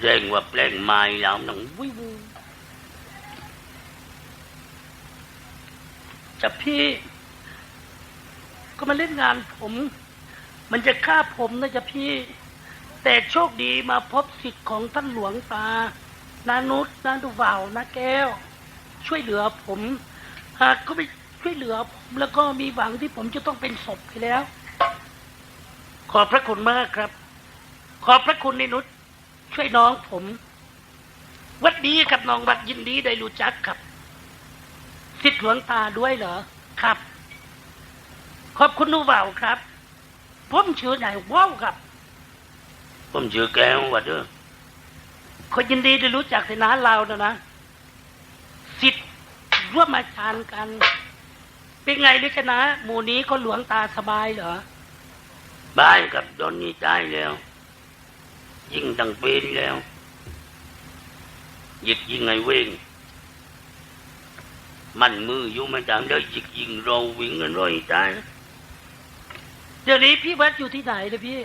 เร่งว่าแปลงไม้แล้วนังวิวจะพี่ ก็มาเล่นงานผม มันจะฆ่าผมนะจะพี่ แต่โชคดีมาพบสิทธิ์ของท่านหลวงตา นานุษนาดูว่าวนาแก้ว ช่วยเหลือผม หากเขาไปช่วยเหลือผมแล้วก็มีหวังที่ผมจะต้องเป็นศพไปแล้ว ขอบพระคุณมากครับ ขอบพระคุณนินุษ ช่วยน้องผม วัดดีครับน้องวัดยินดีได้รู้จักครับสิทธิ์หลวงตาด้วยเหรอครับ ขอบคุณนูว่าวครับผมชื่อนายว่าวครับ ผมชื่อแก้ววัดเด้อคนยินดีได้รู้จักในน้าเรานะนะสิทธิ์ร่วมอาจารย์กัน เป็นไงลิชนะ หมู่นี้ก็หลวงตาสบายเหรอบายกับตอนนี้ได้แล้ว ยิงตั้งเป็นแล้วยิกยิงไงเวงมันมืออยู่มาจากได้ยิกยิงเราวิ่งกันร้อยตายเดี๋ยวนี้พี่วัดอยู่ที่ไหนเลยพี่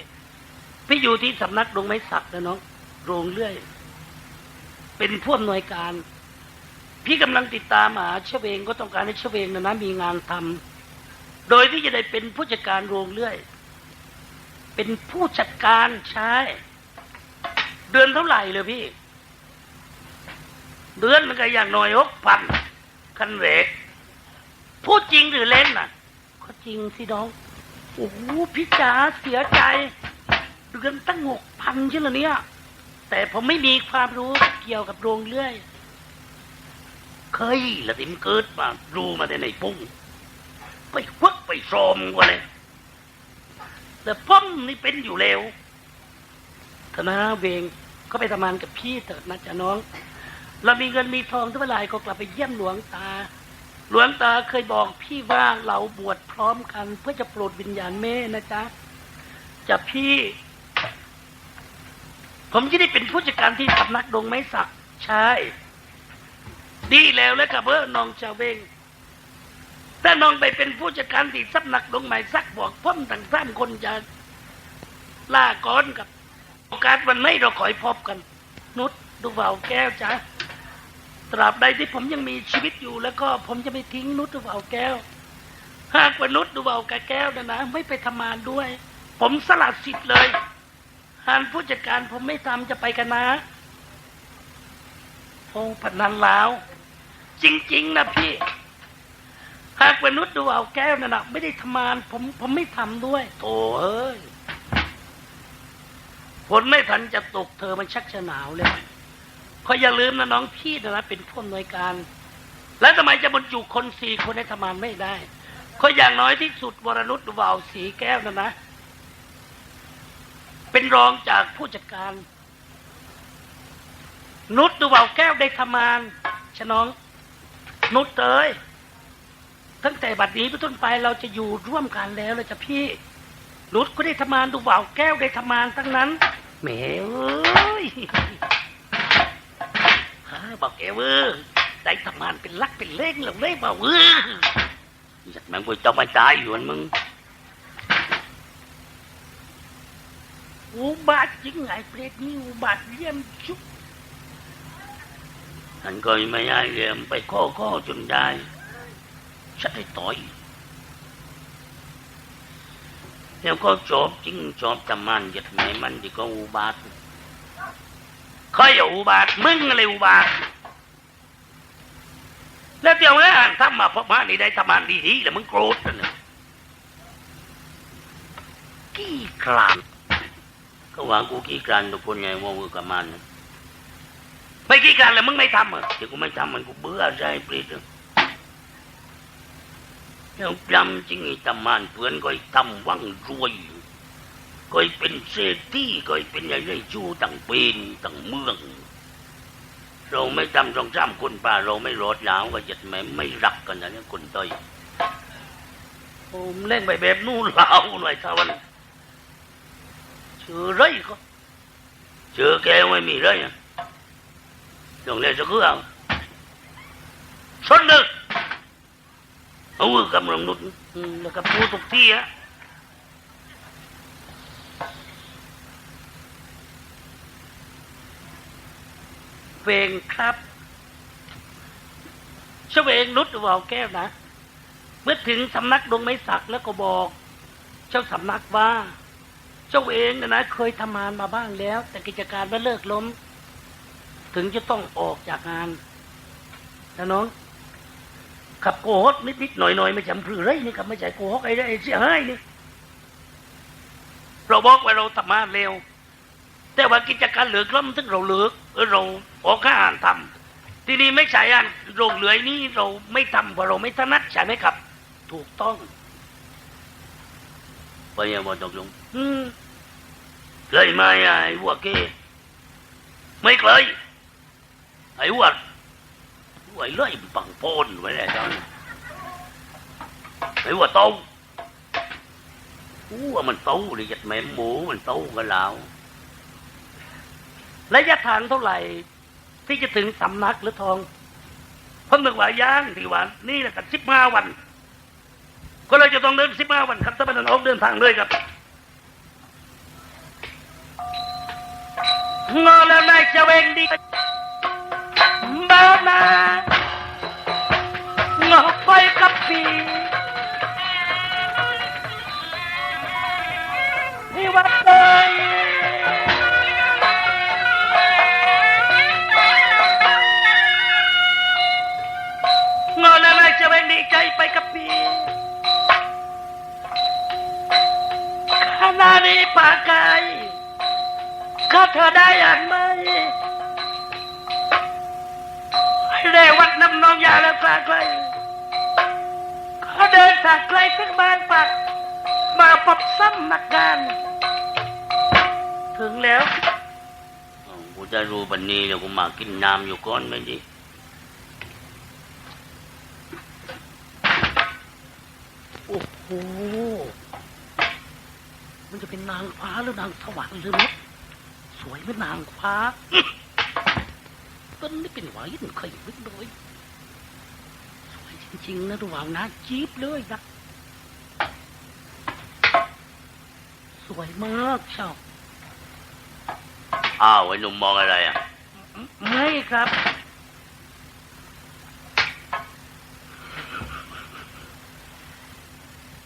พี่อยู่ที่สำนักดงไม้สักนะน้องโรงเลื่อย เป็นผู้อำนวยการ พี่กำลังติดตามหาเชเวงก็ต้องการให้เชเวงนะนะมีงานทำโดยที่จะได้เป็นผู้จัดการโรงเลื่อย เป็นผู้จัดการใช่ เดือนเท่าไหร่เลยพี่ เดือนมันก็อย่างน้อยหกพันคันเรกพูดจริงหรือเล่นน่ะ ก็จริงสิน้อง โอ้โหพี่จ๋าเสียใจ เดือนตั้งหกพันใช่เหรอเนี่ย แต่ผมไม่มีความรู้เกี่ยวกับโรงเลื่อย เคยละติมเกิดมารู้มาแต่ในปุ้งไปควักไปโซมกว่าเลยแต่พ่อมนี่เป็นอยู่แล้วธนาเวง ก็ไปทำงานกับพี่เถิดนะจ๊ะน้อง เรามีเงินมีทองทุกเวลาก็กลับไปเยี่ยมหลวงตา หลวงตาเคยบอกพี่ว่าเราบวชพร้อมกัน เพื่อจะโปรดวิญญาณแม่นะจ๊ะจะพี่ ผมจะได้เป็นผู้จัดการที่สำนักดงไม้สักใช่ดีแล้วแล้วกับเออน้องชาวเบงถ้าน้องไปเป็นผู้จัดการที่สำนักดงไม้สักบอกพ่อมต่างท่านคนจะล่าก้อนกับ อกาสวันไหนเราขอยพบกัน นุชดูเบาแก้วจ้ะตราบใดที่ผมยังมีชีวิตอยู่ แล้วก็ผมจะไม่ทิ้งนุชดูเบาแก้ว หากว่านุชดูเบากับแก้วนะนะไม่ไปทำงานด้วย ผมสละสิทธิ์เลยหานผู้จัดการผมไม่ทำจะไปกันนะโอ้พนันลาวจริง ๆนะพี่หากว่านุชดูเอาแก้วนะนะไม่ได้ทำงาน ผมผมไม่ทำด้วยโถ่เอ้ย นไม่ทันจะตกเธอมันชักจะหนาวเลยขออย่าลืมนะน้องพี่นะเป็นผู้อำนวยการ แล้วทำไมจะบรรจุคนสี่คนให้ทำงานไม่ได้ขออย่างน้อยที่สุดวรนุชดูเอาสีแก้วนะนะ เป็นรองจากผู้จัดการ นุชดูเอาแก้วได้ทำงานชะน้อง นุชเอ้ยตั้งแต่บัดนี้เป็นต้นไปเราจะอยู่ร่วมกันแล้วเลยจ้ะพี่นุชก็ได้ทำงานดูบ่าวแก้วได้ทำงานทั้งนั้น แหมเอ้ยฮะบอกแกเว้ยได้ทำงานเป็นลักเป็นเล่งหรือเล่บ่าวเว้ยอยากมันกูต้องมาตายอยู่มันมึงอุบาทจริงไงเปรตนี่อุบาทเยี่ยมชุบอันก็ไม่ได้เยี่ยมไปข้อข้อจนได้ฉันได้ต่อย แล้วก็ชอบจริงชอบทำมันยัดแม่มันที่ก็อุบาทใครอุบาทมึงอะไรอุบาทแล้วเดี๋ยวนี้ทำมาเพราะมานี่ได้ทำมันดีๆแล้วมึงโกรธนะเนี่ยกี้กลานก็หวังกูกี้กลานทุกคนไงว่ามือกับมันไม่กี้กลานแล้วมึงไม่ทำอะที่กูไม่ทำมันกูเบื่อใจปรีด แล้วจำจริงไอ้ตำมันเพื่อนก็ไอ้ทำวังรวยก็ไอ้เป็นเศรษฐีก็ไอ้เป็นอะไรชูต่างเป็นต่างเมือง เราไม่ทำสองสามคนป่าเราไม่รอดแล้วก็จะไม่ไม่รักกันนะเนี่ยคนต้อยผมเล่นไปแบบนู่นเหล่าหน่อยท่าวันเชื่อไรก็เชื่อแกไม่มีไรอะต้องนสักเครื่องชนดึก เอามือกำลังนุดอืมแล้วก็พูดทุกที่ฮะเวงครับชเวงนุชวาวแก้วนะ เมื่อถึงสำนักดงไม้สักแล้วก็บอก เจ้าสำนักว่า เจ้าเองนะนะเคยทำงานมาบ้างแล้ว แต่กิจการมันเลิกล้ม ถึงจะต้องออกจากงานนะน้อง ขับโกหกนิดๆหน่อยๆไม่จำพรือไรนี่ขับไม่ใช่โกหกไอ้ไอ้เสียหายนี่เราบอกว่าเราทำงานเร็ว แต่ว่ากิจการเหลือกล้มซึ่งเราเลิกเออเราออกข้าอ่านทำทีนี้ไม่ใช่อ่านโรงเหลือยนี่เราไม่ทำเพราะเราไม่ถนัดใช่ไหมครับ ถูกต้องไปยังบ่ตกลงอืมเคยไหมไอ้หัวเกไม่เคยไอ้หัวหัว ไอ้เลื่อยปังโพนไว้แล้วจังไอ้หัวโตหัวมันโตเลยจัดแม่หมูมันโตกันแล้วระยะทางเท่าไหร่ ที่จะถึงสำนักหรือทองเพิ่งนึกว่าย่างที่วันนี่แหละกันสิบห้าวัน ก็เลยจะต้องเดินสิบห้าวันครับถ้าไม่ต้องอกเดินทางเลยครับงอแล้วนายจะเวงดีบ้านา กับพี่ รู้บันนี้เดี๋ยวกูมากินน้ำอยู่ก่อนไม่ดีโอ้โห มันจะเป็นนางฟ้าหรือนางสวรรค์หรือมดสวยเหมือนนางฟ้าต้นนี่เป็นหวายยิ่งเคยวิ่งโดยสวยจริงๆนะระหว่างนะจี๊บเลยนะสวยมากช่า อ้าวไอ้หนุ่มมองอะไรอะ ไม่ครับ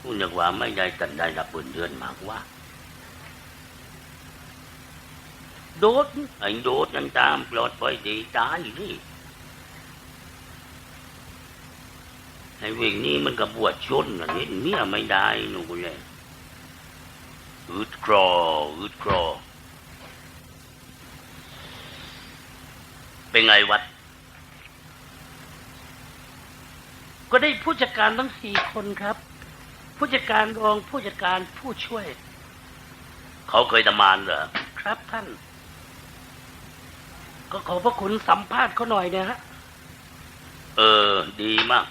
กูนึกว่าไม่ได้ตันได้รับบุญเดือนมากว่า โดดไอ้โดดยังตามปลอดภัยดีตายนี่ไอ้เวงนี้มันกับบวชชนนะเห็นเมียไม่ได้หนูเลยอึดครออึดครอ เป็นไงวัด ก็ได้ผู้จัดการทั้งสี่คนครับ ผู้จัดการรองผู้จัดการผู้ช่วย เขาเคยทำงานเหรอครับท่าน ก็ขอพระคุณสัมภาษณ์เขาหน่อยนะฮะเออ ดีมาก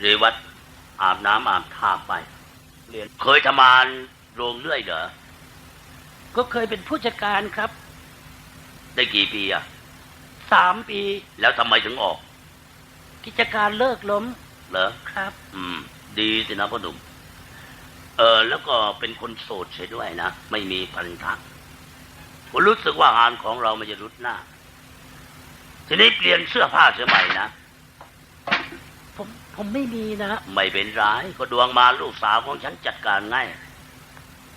เรวัตอาบน้ำอาบท่าไปเรียนเคยทำงานโรงเลื่อยเหรอก็เคยเป็นผู้จัดการครับ ได้กี่ปีอะ สามปี แล้วทำไมถึงออก กิจการเลิกล้มเหรอครับ อืม ดีสินะพ่อหนุ่มเออแล้วก็เป็นคนโสดเสียด้วยนะ ไม่มีพันธะผมรู้สึกว่างานของเรามันจะรุดหน้า ทีนี้เปลี่ยนเสื้อผ้าเสื้อใหม่นะผมผมไม่มีนะฮะไม่เป็นไรก็ดวงมาลูกสาวของฉันจัดการง่าย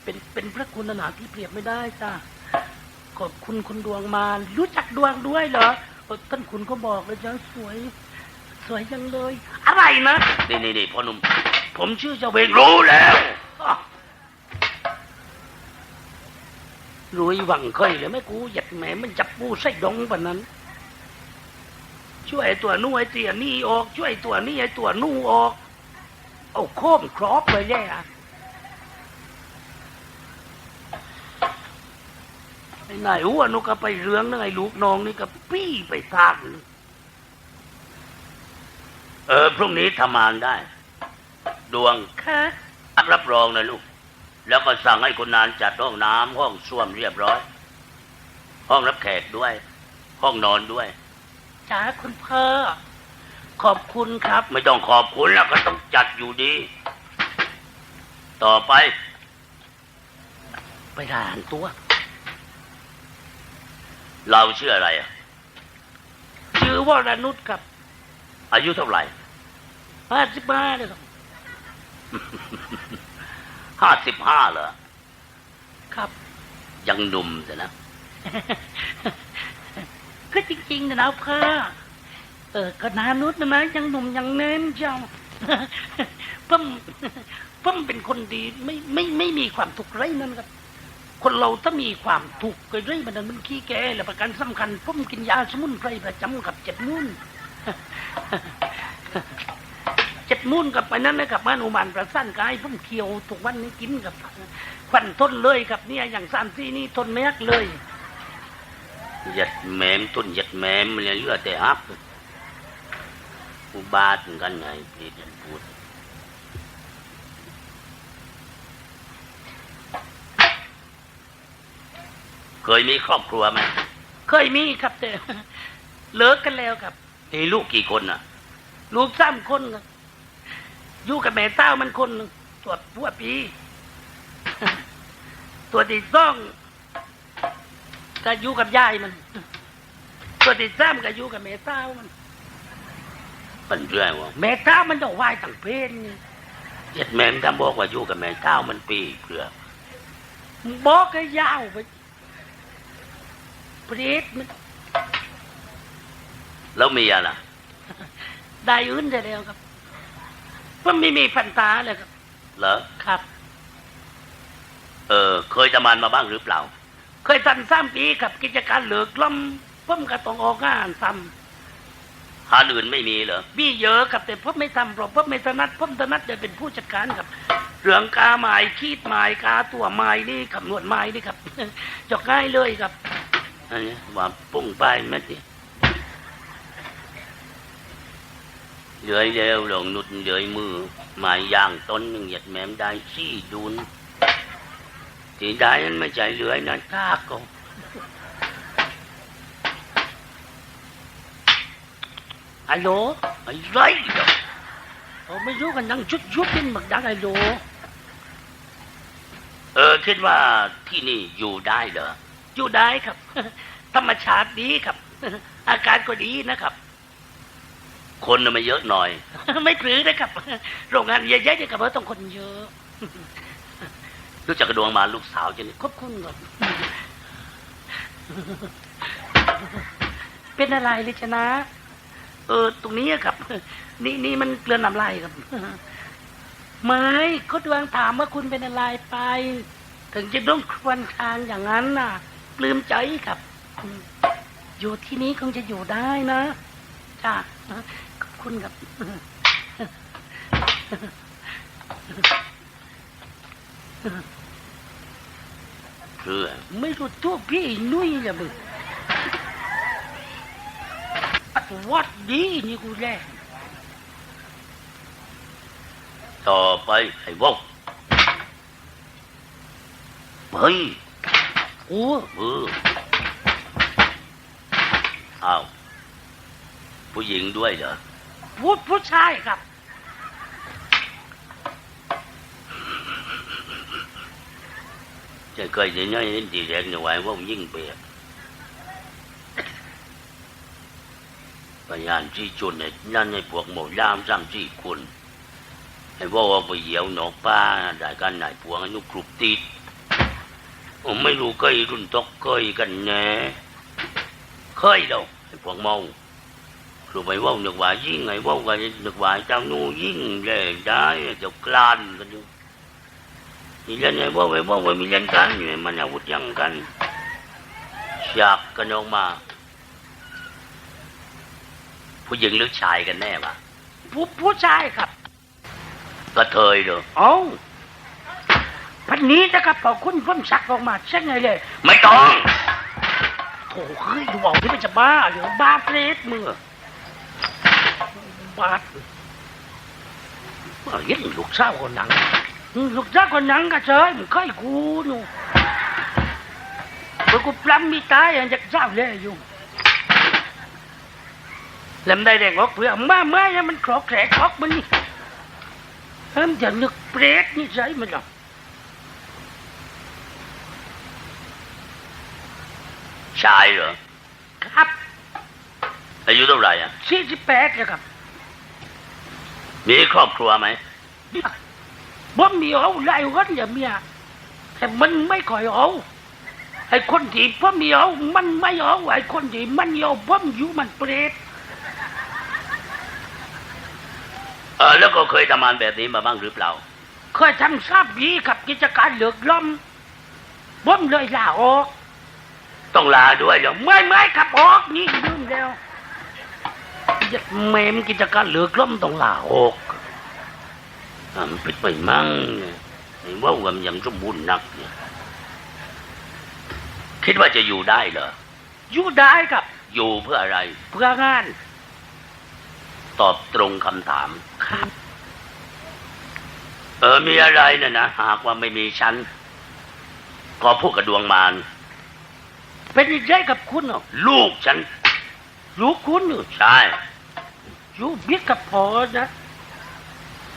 เป็นเป็นพระคุณอนาที่เปรียบไม่ได้จ้า ขอบคุณคุณดวงมา รู้จักดวงด้วยเหรอเออท่านคุณก็บอกเลยจ้าสวย สวยจังเลย อะไรนะนี่นี่นี่พ่อหนุ่มผมชื่อเจ้าเวเวงงรู้แล้วอะรวยหวังเคยเลยไหม่กูหยัดแหมมันจับปูใส่ดงปะนั้น ช่วยไอ้ตัวนู้นไอ้เตียนี่ออก ช่วยไอ้ตัวนี้ไอ้ตัวนู้นออก เอาโค้มครอบไปแย่อะ ไอ้นายอ้วนนกก็ไปเรืองนึงไอ้ลูกน้องนี่ก็ปี้ไปทางเออ พรุ่งนี้ทำงานได้ ดวงค่ะรับรองนะลูก แล้วก็สั่งให้คนนานจัดห้องน้ำห้องส้วมเรียบร้อย ห้องรับแขกด้วย ห้องนอนด้วยจ้าคุณพ่อขอบคุณครับ ไม่ต้องขอบคุณแล้วก็ต้องจัดอยู่ดี ต่อไป ไปทหารตัว เราชื่ออะไรอะวรนุชครับ อายุเท่าไหร่ห้าสิบห้าเลยครับห้าสิบห้าเหรอ ครับ ยังหนุ่มแต่นะ ก็จริงๆนะนะพ่อเออก็นานุษนะนะยังหนุ่มยังเน้นเจ้าเพิ่มเพิ่มเป็นคนดีไม่ไม่ไม่มีความทุกข์ไรนั่นครับ คนเราถ้ามีความทุกข์ก็เรื่อยมันนั้นมันขี้แก่และประกันสำคัญพิ่มกินยาสมุนไพรประจำกับเจ็ดมุ่นเจ็ดมุ่นกับไปนั้นนะครับมานุมันประสั้นกายพุ่มเคียวทุกวันนี้กินกับควันทนเลยครับเนี่ยอย่างสามที่นี่ทนไม่ยักเลยหยัดแมมต้นหยัดแมมเลือแต่ฮักอุบาทเหมือนกันไงพี่ เดนพูดเคยมีครอบครัวไหมเคยมีครับแต่เลิกกันแล้วครับมีลูกกี่คนอะ ลูกสามคนครับอยู่กับแม่เต้ามันคนหนึ่งตัวผัวปีตัวที่สองก็อยู่กับยายมัน ตัวที่สามก็อยู่กับแม่เต้ามันเป็นเรื่องว่าแม่เต้ามันจะไหวายต่างเพศนี่หยัดแหมมถ้าบอกว่าอยู่กับแม่เก้ามันปีเพื่อบอกก็ยาวไป เพศมันแล้วเมียล่ะได้อื่นได้แล้วครับมันไม่มีพันตาเลยครับ เหรอ ครับ เออ เคยทำงานมาบ้างหรือเปล่า เคยทันสามปีกับกิจการเหลือกล้ำเพิ่มก็ต้องออกงานซ้หาอื่นไม่มีเหรอำบี้เยอะครับแต่เพิ่มไม่ทำเพราะเพิ่มไม่ถนัดเพิ่มถนัดเดี๋ยวเป็นผู้จัดการครับเรื่องกาไม้ขีดไม้กาตัวไม้นี่คำนวณไม้นี่ครับจอกง่ายเลยครับ อันนี้ว่าปุ้งไปแม่ดิเหลือยเร็วหลงนุดเหลือยมือหมายย่างต้นหนึ่งเหยียดแหมมได้ชี้ดูนที่ได้นั้นไม่ใช่เหลือยนะทากก็ไอโหลไอ้ไรเด้อโอ้ไม่รู้กันยังชุดชุดเป็นหมึกดังไอโหลเออคิดว่าที่นี่อยู่ได้เหรอ อยู่ได้ครับ ธรรมชาติดีครับ อากาศก็ดีนะครับ คนน่ะมันเยอะหน่อย ไม่ปรือนะครับ โรงงานใหญ่ๆเนี่ยกับว่าต้องคนเยอะรู้จักกระดวงมาลูกสาวจะนี่ขอบคุณก่อนเป็นอะไรลิชนะ เออ ตรงนี้อะครับ นี่นี่มันเกลือนน้ำลายครับไม่ก็ดวงถามว่าคุณเป็นอะไรไป ถึงจะต้องครวนครางอย่างนั้นน่ะ ปลื้มใจครับอืมอยู่ที่นี้คงจะอยู่ได้นะจ้าขอบคุณครับเพื่อไม่รู้ตัวพี่นุ้ยอย่ามึงอัดวัดดีนี่กูแล้ต่อไปไอ้วอกเฮ้ย โอ้เอออ้าวผู้หญิงด้วยเหรอผู้ผู้ชายครับ จะเคยจะน้อยนิดดีแรงหน่อยว่ายิ่งเปียกพยานที่จุนเนี่ยนั่นในพวกหมูยามสามสี่คนไอ้ว่าว่าไปเหยียวหนอกป้าได้กันไหนพวงอนุกรุบติดผม ไม่รู้เคยรุ่นตกเคยกันแน่เคย đâu ไอ้พวกเมาครูไปเว่านึกว่ายิ่งไอ้เว่ากันนึกว่าเจ้าหนูยิ่งเลยได้เจ้ากลานกันอยู่มีเล่นไอ้ว่าไอ้ว่าไอ้มีเล่นกันอยู่มันอาวุธยังกันฉากกันออกมา ผู้หญิงหรือชายกันแน่ปะผู้ผู้ชายครับกระเทยเหรอเอ้า พันนี้นะครับพอคุณเพิ่มสักออกมาเช่นไงเลย ไม่ต้อง โถ่เฮ้ยดูเอาที่มันจะบ้าหรือบ้าเปรตมือบ้าเห็นลูกสาวคนนังอืมลูกสาวคนนังก็เจอมึงเคยกูหนูเมื่อกูปล้ำมีตายอย่างจะเจ้าเลยอยู่ลำได้แดงออกเพื่อมาเมื่อมันครอกแขกครอกมันนี่เพิ่มจะนึกเปรตนี่ใช่ไหมล่ ชายเหรอ ครับอายุเท่าไหร่อะสี่สิบแปดเลยครับ มีครอบครัวไหมบ่มีเอาไล่วันอย่าเมียแต่มันไม่ค่อยเอาไอ้คนที่พ่อมีเอามันไม่เอาไอ้คนที่มันเอาพ่อมอยู่มันเปรตเออแล้วก็เคยทำงานแบบนี้มาบ้างหรือเปล่า เคยทำทราบดีกับกิจการเหลือกล้อมบ่มเลยลาออก ต้องลาด้วยเหรอไม่ไม่ขับออกนี่ลืมแล้วยัดแมมกิจการเหลือกล้อมต้องลาออกอะมันปิดไปมั่งเนี่ยไอ้ว่าวกันยังสมบูรณ์นักเนี่ยคิดว่าจะอยู่ได้เหรออยู่ได้ครับ อยู่เพื่ออะไร เพื่องาน ตอบตรงคำถามครับ เออมีอะไรเนี่ยนะหากว่าไม่มีฉันก็พูดกับดวงมาร เป็นยังไงกับคุณเหรอลูกฉันรู้คุณอยู่ใช่อยู่เบียดกับพอนะ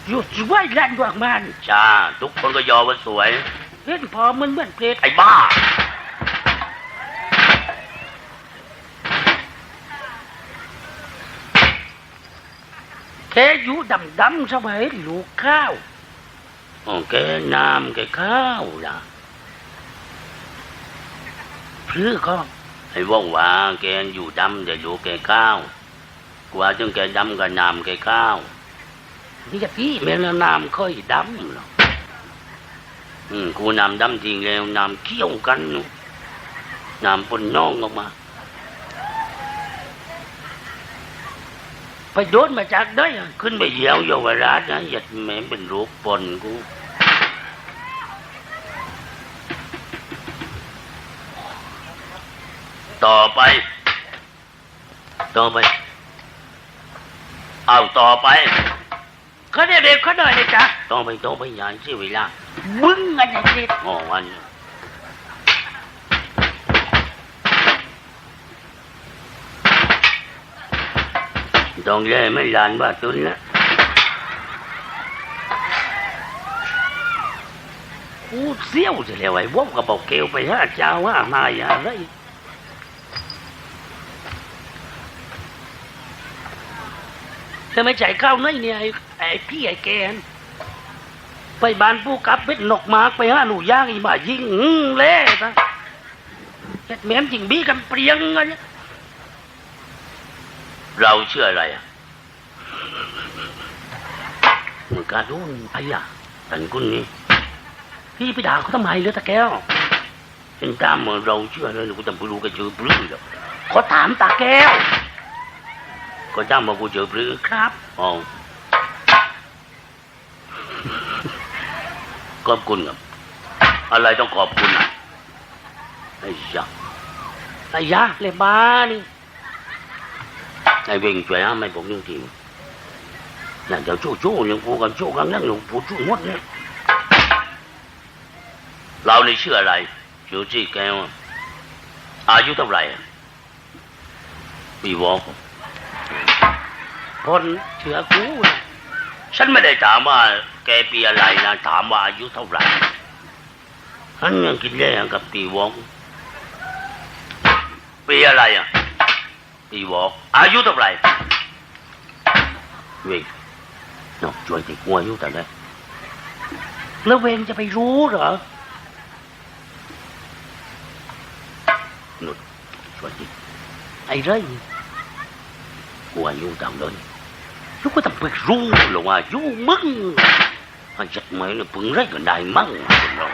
อยู่สวยแรงดวงมันจ้าทุกคนก็ยอว่าสวย เห็นพอมันเหมือนเพลไอ้บ้า แค่อยู่ดำดำๆสมัยลูกข้าวโอเคน้ำแกข้าวนะ พลือก็ไอ้ว่องว่าแกอยู่ดำจะอยู่แกข้าวกว่าจึงแกดำกับน้ำแกข้าวนี่จะพี่แม่ละน้ำค่อยดำหรอกอืมกูน้ำดำจริงแล้วน้ำเคี่ยวกันน้ำปนน้องออกมาไปโดนมาจากได้ขึ้นไปเยี่ยวเยาวราชนะหยัดแม่เป็นโรคปนกู ต่อไป ต่อไป เอาต่อไปเขาได้เด็กเขาหน่อยเลยจ้ะต่อไปต่อไปอย่าเสียเวลามึงอันไหนเด็ดอ๋อวันต้องเล่ไม่ลานว่าตุนนะกูเสี้ยวจะเรียกไอ้วงกระบอกเกลไปห้าเจ้าห้านายอะไร เธอไม่จ่ายข้าวน้อยเนี่ยไอ้ไอ้พี่ไอ้แกนไปบ้านผู้กับเป็ดนกหมากไปห้าหนูย่างอีบ่ายิงอื้อเล่นะเจ็ดแม่มจริงบีกันเปรียงกันเนี่ยเราเชื่ออะไรอะมึงกล้าดูไอ้ยะท่านคุณนี้พี่ไปด่าเขาทำไมเลยตะแก้วเป็นตามมาเราเชื่อเลยกูจะไปรู้กันเจอปลื้อหรอกขอถามตาแก้ว ก็ตามมากูเจอปลื้อครับอ๋อขอบคุณครับ อะไรต้องขอบคุณอะไอ้ยักษ์ไอ้ยะเลยบ้านี่ไอ้เวงช่วยห้ามไม่ผมยังทีนั่นเดี๋ยวโจ้โจ้ยังพูกันโจ้กันนั่งอยู่พูดช่วยหมดเนี่ยเราเลยเชื่ออะไรเชื่อที่แกวอะอายุเท่าไหร่อะปีวอก พลเชื่อกูนะฉันไม่ได้ถามว่าแกปีอะไรนะถามว่าอายุเท่าไหร่ฉันยังคิดแย่กับปีวอกปีอะไรอะปีวอกอายุเท่าไหร่เว้ยนอกช่วยติดหัวอายุแต่ไหนแล้วเวงจะไปรู้เหรอนุดช่วยติดไอ้เร่ยหั วอายุต่างเลยลูก็ต้องไปรู้รู้หรอว่าอายุมึงให้จัดแม่เนี่ยพึ่งไรกันได้มั่งคนเรา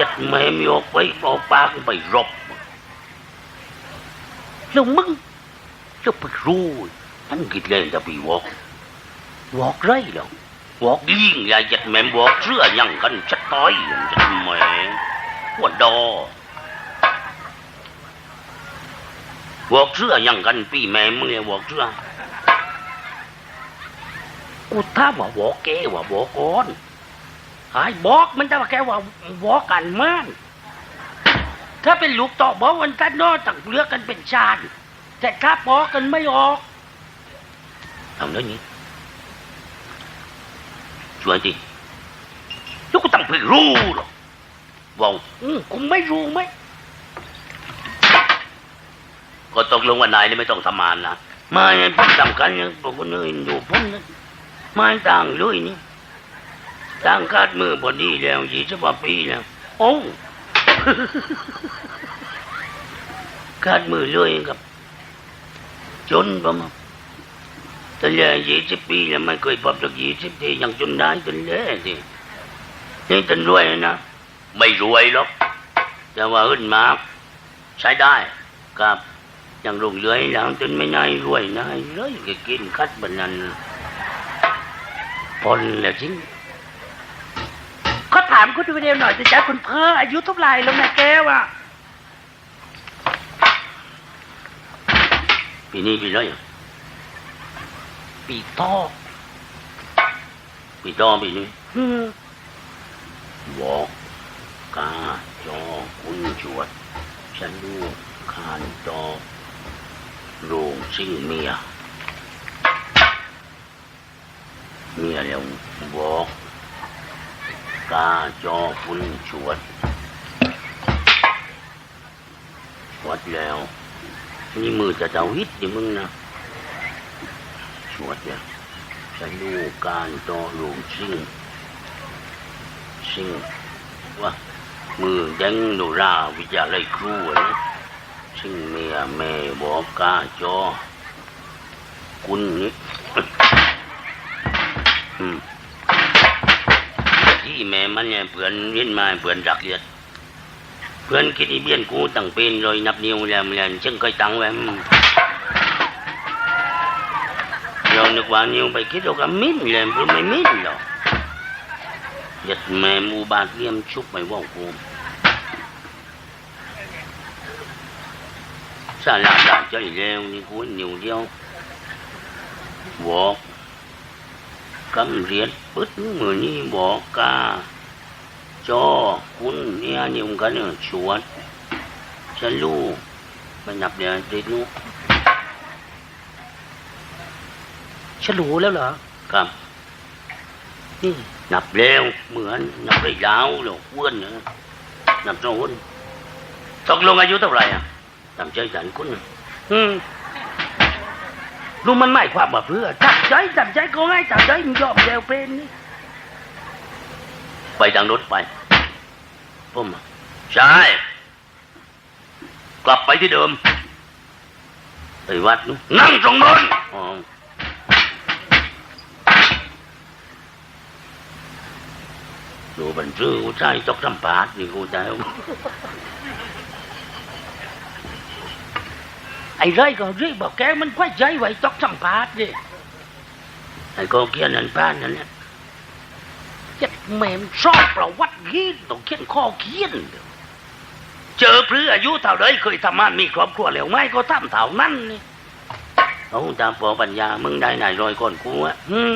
จัดแม่มีออกไปออกปากไปรบแล้วมึงจะไปรู้ท่านคิดเล่นจะไปวอกบอกไรหรอวอกยิ่งอย่าจัดแม่วอกเสื้อยังกันชัดต้อยจัดแม่หัวดอ วอกเสื้อยังกันปีแม่มึงเนี่ยวอกเสื้อกูท้ามว่าบอกแกว่าบอกก่อนหายบอกมันจะว่าแกว่าบอกกันมันถ้าเป็นลูกต่อบอกวันกันนอต่างเลือกกันเป็นชาติแต่ถ้าบอกกันไม่ออกทำได้นี้ช่วยทีลูกก็ต้องไปรู้รู้หรอกว้าอืมกูไม่รู้ไหม ก็ตกลงว่านายนี่ไม่ต้องทำงานนะไม่ผมสำคัญนะพวกคนอื่นอยู่ผมนะม่ต่างเลยนี่ต่างคาดมือพอดีแล้วยี่สิบกว่าปีแล้วโอ้คาดมือเลยกับจนผมแต่แล้วยี่สิบปีแล้วไม่เคยพบสักยี่สิบทียังจนได้จนเละสินี่จนรวยนะไม่รวยหรอกแต่ว่าขึ้นมาใช้ได้ครับ ยังรุ่งเรืองแล้วจนไม่นายรวยนายเลยก็กินคัดบันนั้นพลแล้วจริงเขาถามคุณดูเดียวหน่อยจะจ้าคุณเพ้ออายุเท่าไหร่แล้วแม่แก้วอะปีนี้ปีไรอะปีตอกปีต่อปีนี้อืมบอกกาจอคุณชวดฉันดูคานจอ โรงซิ่งเมีย เมียแล้วบอกกาจอคุณชวดชวดแล้ว นี่มือจะเจ้าฮิตดิมึงนะ ชวดแล้วฉันดูการจอโรงซิ่งซิ่งว่ามือยังโนราวิจาไรครูนะ ซิ่งเมียแม่บอกกาจอคุณนี่ที่แม่มันเนี่ยเพื่อนเรียนมาเพื่อนรักเลียดเพื่อนคิดอีเบี้ยนกูตั้งเป็นเลยนับนิ้วแล้วแล้วจึงเคยตั้งไว้อืมเรานึกว่านิ้วไปคิดเราก็มิ้นเลยเพื่อไม่มิ้นหรอกยัดแม่มูบาดเลี่ยมชุบไปว่ากู giật mẹ mu ba game chúc mày vòng cùng sao là đã chơi leo như cuối nhiều đeo bỏ cắm riết bứt người như bỏ ca cho cuốn nghe nhiều cái nữa chuột sẽ lu mày nhập để đi nu ฉลูแล้วเหรอ cầm นี่นับเร็วเหมือนนับได้ยาวหรอกอ้วนนะนับโจนตกลงอายุเท่าไหร่อะ ตามใจสันคุณน่ะอืมรู้มันหมายความว่าเพื่อจับใจจับใจก็ง่ายจับใจมันยอมแยวเป็นนี่ไปทางรถไปผมอะใช่กลับไปที่เดิมไปวัดนู้นนั่งตรงโน้นดูบันซื้อกูใช้ตกสัมภาษณ์นี่กูจ เอาไอ้ไรก็เรียบอกแกมันควายใจไว้ตอกสัมภาษณ์ดิไอ้ก็เขียนนั่นป้านนั่นแหละเจ็ดแม่มชอบประวัติยีนต้องเขียนข้อเขียนเจอพรืออายุเท่าไรเคยทำงานมีครอบครัวแล้วไหมก็ทำเท่านั้นนี่เอาตามปอปัญญามึงได้นายรอยก่อนกูอะอืม